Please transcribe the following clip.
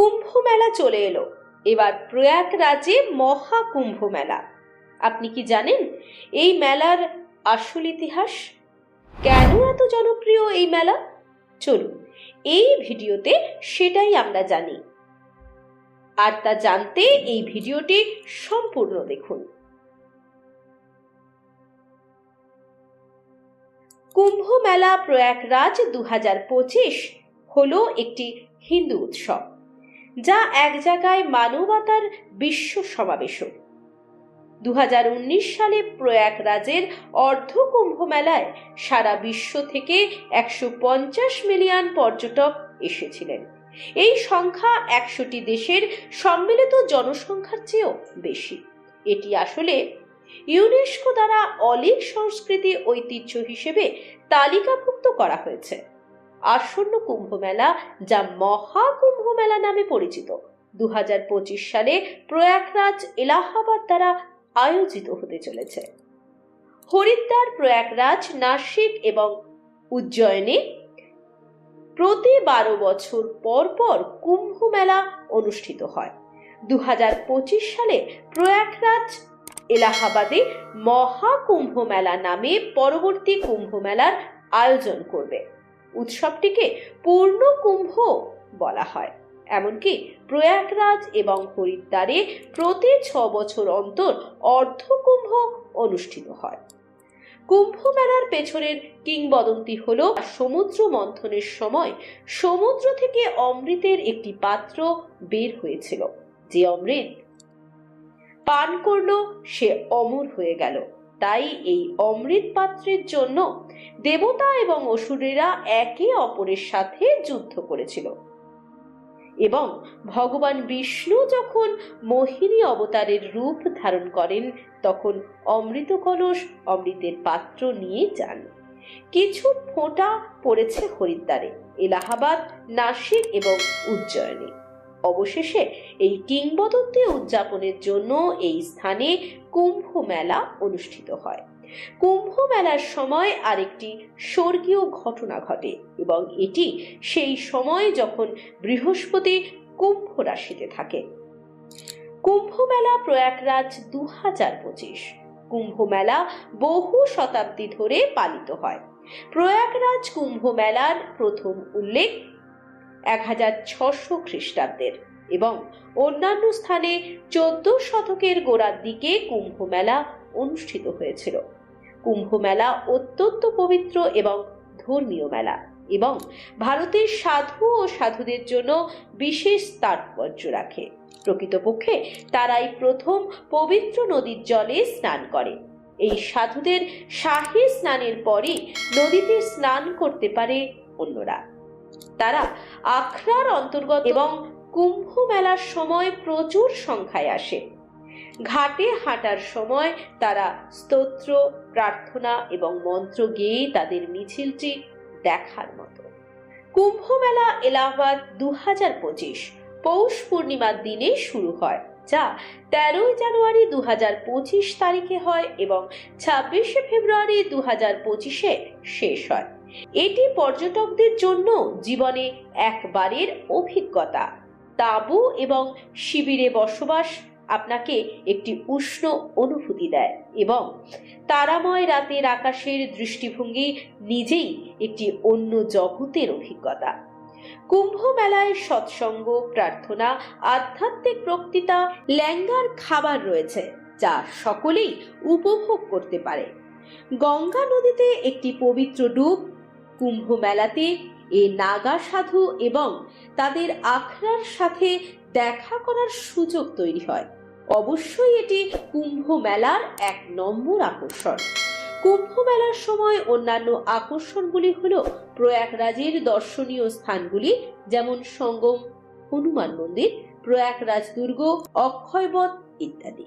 কুম্ভ মেলা চলে এলো। এবার প্রয়াগরাজে মহাকুম্ভ মেলা আপনি কি জানেন এই মেলার আসল ইতিহাস? কেন এত জনপ্রিয় এই মেলা? চলুন, এই ভিডিওতে সেটাই আমরা জানি। আর তা জানতে এই ভিডিওটি সম্পূর্ণ দেখুন। কুম্ভ মেলা প্রয়াগরাজ দু হাজার পঁচিশ হল একটি হিন্দু উৎসব। যা এক জায়গায় মানবতার বিশ্ব সমাবেশক দু হাজার উনিশ সালে প্রয়াগরাজের অর্ধ কুম্ভ মেলায় সারা বিশ্ব থেকে একশো পঞ্চাশ মিলিয়ন পর্যটক এসেছিলেন। এই সংখ্যা একশোটি দেশের সম্মিলিত জনসংখ্যার চেয়েও বেশি। এটি আসলে ইউনেস্কো দ্বারা অলিক সংস্কৃতি ঐতিহ্য হিসেবে তালিকাভুক্ত করা হয়েছে। আসন্ন কুম্ভ মেলা যা মহাকুম্ভ মেলা নামে পরিচিত। দু হাজার পঁচিশ সালে প্রয়াগরাজ এলাহাবাদ দ্বারা আয়োজিত হতে চলেছে। হরিদ্বার, প্রয়াগরাজ, নাসিক এবং উজ্জয়নে প্রতি বারো বছর পর পর কুম্ভ মেলা অনুষ্ঠিত হয়। দু হাজার পঁচিশ সালে প্রয়াগরাজ এলাহাবাদে মহাকুম্ভ মেলা নামে পরবর্তী কুম্ভ মেলার আয়োজন করবে। উৎসবটিকে পূর্ণ কুম্ভ বলা হয়। এমনকি প্রয়াগরাজ এবং হরিদ্বারে প্রতি ছ বছর অন্তর অর্ধকুম্ভ অনুষ্ঠিত হয়। কুম্ভ মেলার পেছনের কিংবদন্তি হল সমুদ্র মন্থনের সময় সমুদ্র থেকে অমৃতের একটি পাত্র বের হয়েছিল। যে অমৃত পান করল সে অমর হয়ে গেল। তাই এই অমৃত পাত্রের জন্য দেবতা এবং অসুরেরা একে অপরের সাথে যুদ্ধ করেছিল। এবং ভগবান বিষ্ণু যখন মোহিনী অবতারের রূপ ধারণ করেন, তখন অমৃত কলস অমৃতের পাত্র নিয়ে যান। কিছু ফোঁটা পড়েছে হরিদ্বারে, এলাহাবাদ, নাসিক এবং উজ্জয়নে। অবশেষে এই কিংবদন্তি উদযাপনের জন্য এই স্থানে কুম্ভ মেলা অনুষ্ঠিত হয়। কুম্ভ মেলার সময় আরেকটি স্বর্গীয় ঘটনা ঘটে এবং এটি সেই সময় যখন বৃহস্পতি কুম্ভ রাশিতে থাকে। কুম্ভ মেলা প্রয়াগরাজ দু হাজার পঁচিশ। কুম্ভ মেলা বহু শতাব্দী ধরে পালিত হয়। প্রয়াগরাজ কুম্ভ মেলার প্রথম উল্লেখ এক হাজার ছশো খ্রিস্টাব্দের এবং অন্যান্য স্থানে চোদ্দ শতকের গোড়ার দিকে কুম্ভ মেলা অনুষ্ঠিত হয়েছিল। কুম্ভ মেলা অত্যন্ত পবিত্র এবং ধর্মীয় মেলা এবং ভারতের সাধু ও সাধুদের জন্য বিশেষ তাৎপর্য রাখে। প্রকৃতপক্ষে তারাই প্রথম পবিত্র নদীর জলে স্নান করে। এই সাধুদের শাহী স্নানের পরই নদীতে স্নান করতে পারে অন্যরা। তারা আখড়ার অন্তর্গত এবং কুম্ভ মেলার সময় প্রচুর সংখ্যায় আসে। ঘাটে হাঁটার সময় তারা স্তোত্র প্রার্থনা এবং মন্ত্র গেয়ে তাদের মিছিলটি দেখার মতো। কুম্ভ মেলা এলাহাবাদ দু হাজার পঁচিশ পৌষ পূর্ণিমার দিনে শুরু হয় যা তেরোই জানুয়ারি দু হাজার পঁচিশ তারিখে হয় এবং ছাব্বিশে ফেব্রুয়ারি দু হাজার পঁচিশে শেষ হয়। এটি পর্যটকদের জন্য জীবনে একবারের অভিজ্ঞতা। তাঁবু এবং শিবিরে বসবাস আপনাকে একটি উষ্ণ অনুভূতি দেয় এবং তারাময় রাতের আকাশের দৃষ্টিভঙ্গি নিজেই একটি অন্য জগতের অভিজ্ঞতা। কুম্ভ মেলায় সৎসঙ্গ, প্রার্থনা, আধ্যাত্মিক বক্তৃতা, ল্যাঙ্গার খাবার রয়েছে যা সকলেই উপভোগ করতে পারে। গঙ্গা নদীতে একটি পবিত্র ডুব কুম্ভ মেলাতে এ নাগা সাধু এবং তাদের আখড়ার সাথে দেখা করার সুযোগ তৈরি হয়। অবশ্যই এটি কুম্ভ মেলার এক নম্বর আকর্ষণ। কুম্ভ মেলার সময় অন্যান্য আকর্ষণগুলি হল প্রয়াগরাজের দর্শনীয় স্থানগুলি, যেমন সঙ্গম, হনুমান মন্দির, প্রয়াগরাজ দুর্গ অক্ষয়বধ ইত্যাদি।